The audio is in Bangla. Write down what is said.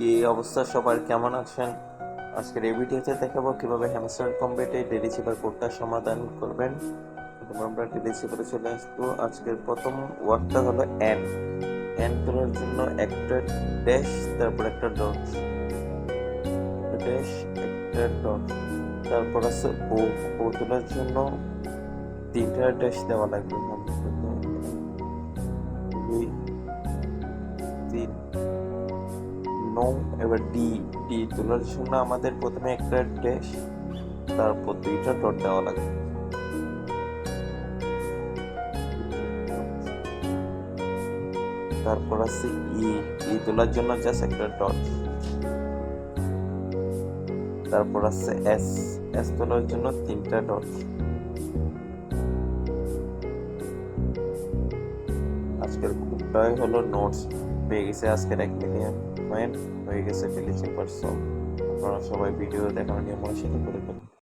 কি অবস্থা? সবার কেমন আছেন? আজকের এই ভিডিওতে দেখাবো কীভাবে হ্যামস্টার কম্বেটে ডেলিসিভার কোডটা সমাধান করবেন। আমরা ডেলিসিভারে চলে আসব। আজকের প্রথম ওয়ার্কটা হলো এন এন তোলার জন্য একটা ড্যাশ তারপর একটা ডট ড্যাশ একটা ডট তারপর আছে ও ও তোলার জন্য তিনটা ড্যাশ দেওয়া লাগবে। দুই, তিন নো, এবার ডি ডি তোলার জন্য আমাদের প্রথমে একটা ড্যাশ তারপর দুইটা ডট দেওয়া লাগবে। তারপর আছে ই ই তোলার জন্য জাস্ট একটা ডট তারপর আছে এস এস তোলার জন্য তিনটা ডট আজকের খুবটাই হলো নোটস পেয়ে গেছে আজকের এক মিলিয়ন পয়েন্ট হয়ে গেছে ডেলিসি পার্সন আপনারা সবাই ভিডিও দেখানো নিয়ে আমার সাথে করে